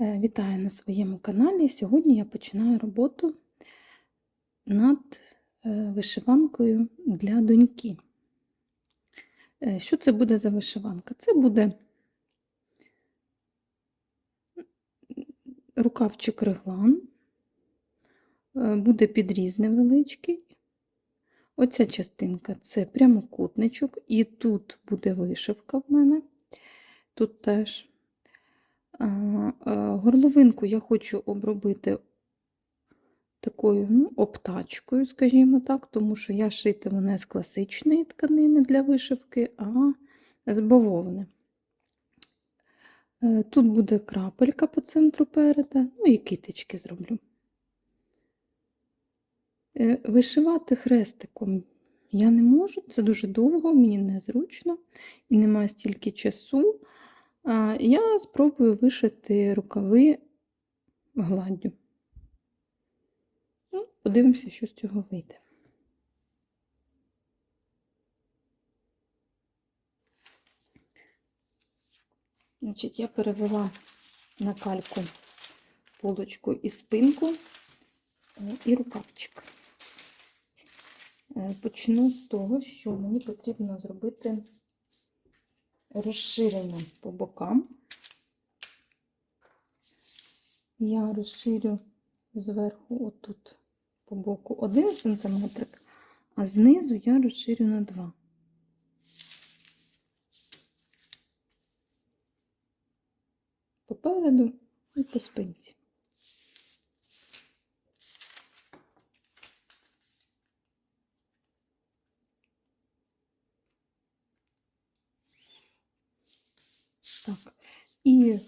Е, Вітаю на своєму каналі. Сьогодні я починаю роботу над е, вишиванкою для доньки. Е, Що це буде за вишиванка? Це буде рукавчик реглан, буде підріз невеличкий. Оця частинка це прямокутничок, і тут буде вишивка в мене. Тут теж. А, Горловинку я хочу обробити такою ну, обтачкою, скажімо так, тому що я шитиму не з класичної тканини для вишивки, а з бавовни. Е, Тут буде крапелька по центру переда, ну і китички зроблю. Е, Вишивати хрестиком я не можу, це дуже довго, мені незручно і немає стільки часу. Я спробую вишити рукави гладдю. Ну, Подивимося, що з цього вийде. Значить, я перевела на кальку полочку і спинку е, і рукавчик. Е, Почну з того, що мені потрібно зробити розширення по бокам. Я розширю зверху, отут, по боку, 1 см, а знизу я розширю на 2. Попереду і по спинці. Так, і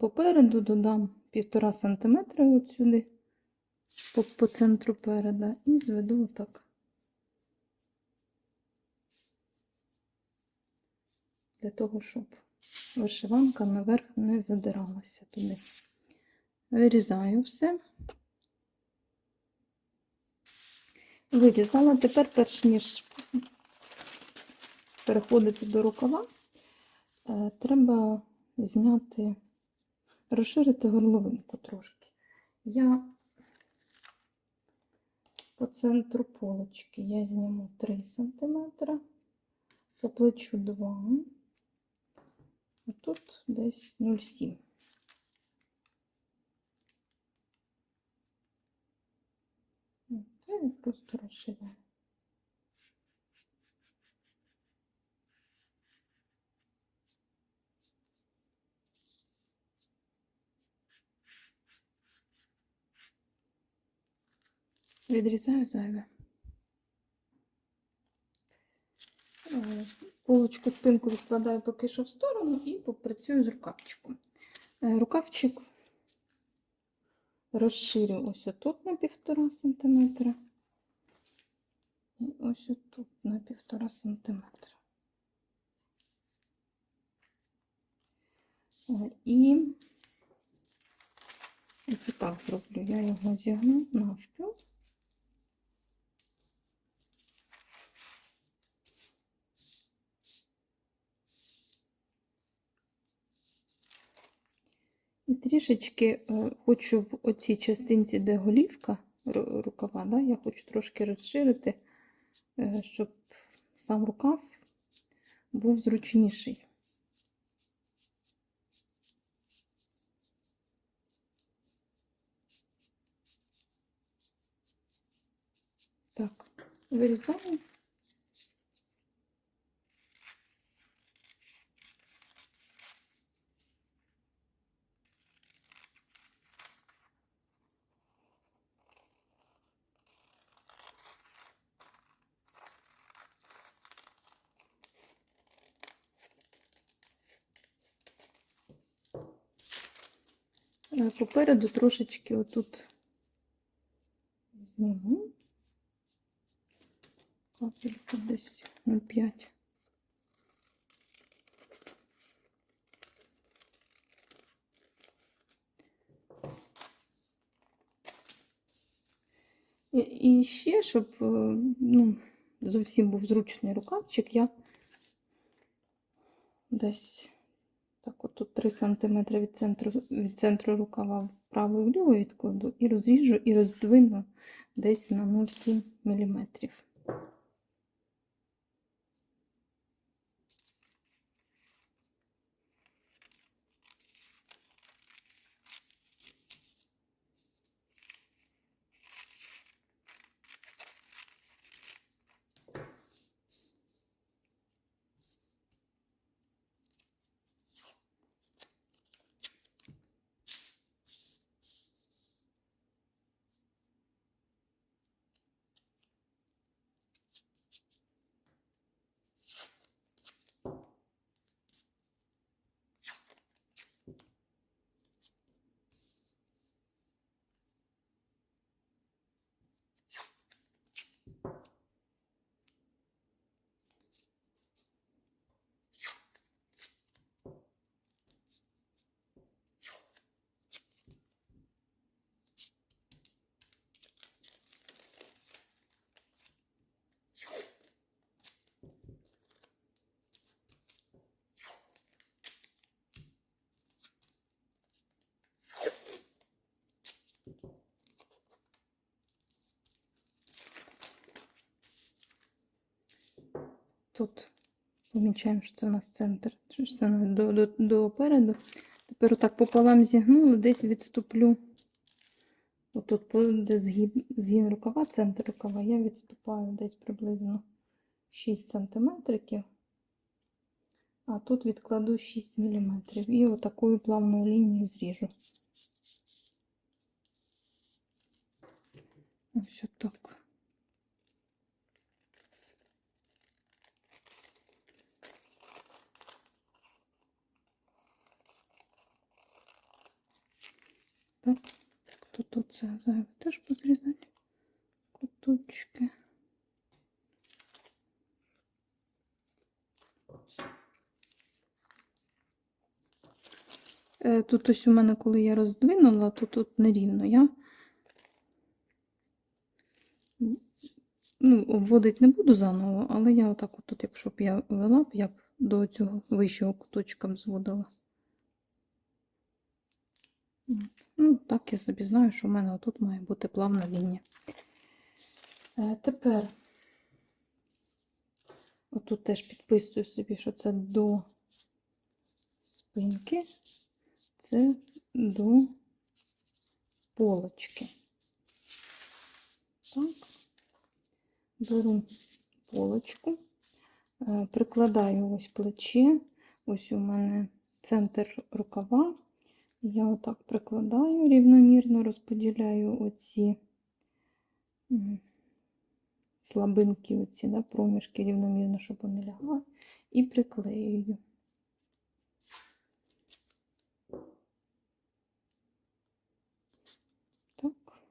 попереду додам 1,5 см от сюди, по, по центру переда, і зведу отак. Для того, щоб вишиванка наверх не задиралася туди. Вирізаю все. Вирізала. Тепер, перш ніж переходити до рукава, Треба зняти, розширити горловинку трошки. Я по центру полочки я зніму 3 см, по плечу 2, а тут десь 0,7. Це я просто розширяю. Відрізаю зайве. Е, Полочку спинку відкладаю поки що в сторону і попрацюю з рукавчиком. Е, Рукавчик розширю ось отут на 1,5 см. І ось отут на 1,5 см. Е, І ось так зроблю. Я його зігну навпіл. Трішечки е, хочу в оцій частинці, де голівка рукава, да, я хочу трошки розширити, е, щоб сам рукав був зручніший. Так, вирізаємо. Попереду трошечки отут зніму. Капельку десь 0,5. І, і ще, щоб е, ну, зовсім був зручний рукавчик, я десь тут 3 см від центру, від центру рукава вправо і вліво відкладу і розріжу і роздвину десь на 0,7 мм. Тут помічаємо, що це у нас центр, що це до, до, до. Тепер отак пополам зігнули, десь відступлю. Отут, по- де згиб, згін рукава, центр рукава, я відступаю десь приблизно 6 см. А тут відкладу 6 мм. І отакою плавною лінією зріжу. Ось. Так, тут оце зайве теж позрізати. Куточки. Е, Тут ось у мене, коли я роздвинула, то тут нерівно. Я ну, обводити не буду заново, але я отак от тут, якщо б я вела я б до цього вищого куточка б зводила. От. Ну, так я собі знаю, що в мене отут має бути плавна лінія. Е, тепер отут теж підписую собі, що це до спинки, це до полочки. Так, беру полочку, е, прикладаю ось плече, ось у мене центр рукава. Я отак прикладаю рівномірно, розподіляю оці слабинки, оці, да, проміжки рівномірно, щоб вони лягли, і приклеюю. Так.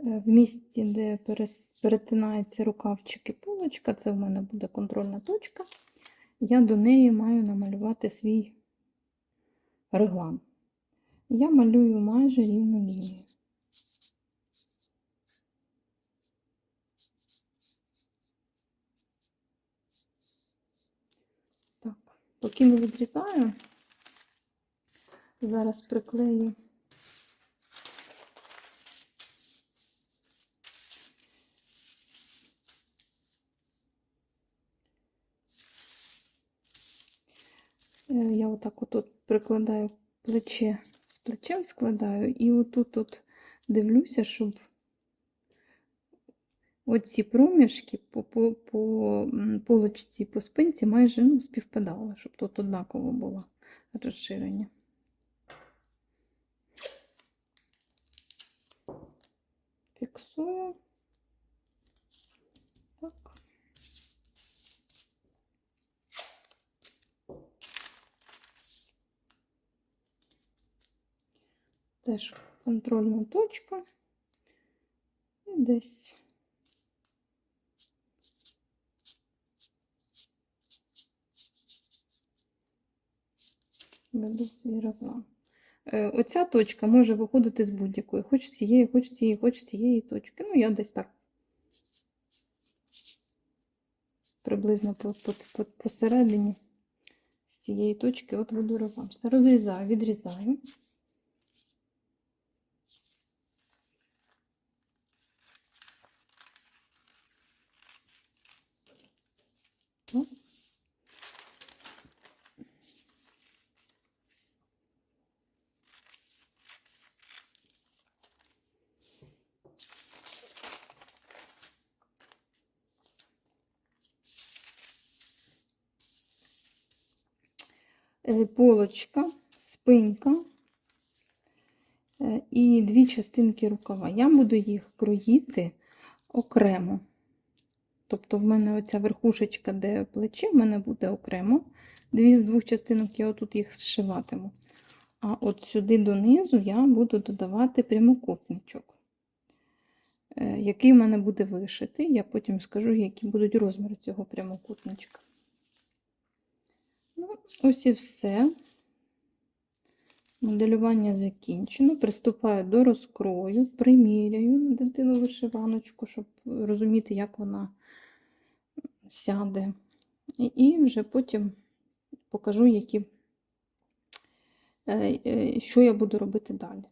Е, В місці, де перес- перетинаються рукавчики полочка, це в мене буде контрольна точка. Я до неї маю намалювати свій реглан. Я малюю майже рівну лінію. Поки не відрізаю, зараз приклею. Я отак отут прикладаю плече, з плечем складаю, і отут от дивлюся, щоб оці проміжки по, по, по полочці, по спинці майже ну, співпадали, щоб тут однаково було розширення. Фіксую. Так. Теж контрольна точка. І десь. Веду свій реглан. Е, Оця точка може виходити з будь-якої. Хоч цієї, хоч цієї, хоч цієї точки. Ну, я десь так приблизно по, по, по, посередині з цієї точки от видурував. Все розрізаю, відрізаю. Полочка, спинка е, і дві частинки рукава. Я буду їх кроїти окремо. Тобто, в мене оця верхушечка, де плече, в мене буде окремо. Дві з двох частинок я отут їх зшиватиму. А от сюди донизу я буду додавати прямокутничок, е, який в мене буде вишитий. Я потім скажу, які будуть розміри цього прямокутничка. Ось і все. Моделювання закінчено. Приступаю до розкрою, приміряю на дитину вишиваночку, щоб розуміти, як вона сяде. І, і вже потім покажу, які, е, е, що я буду робити далі.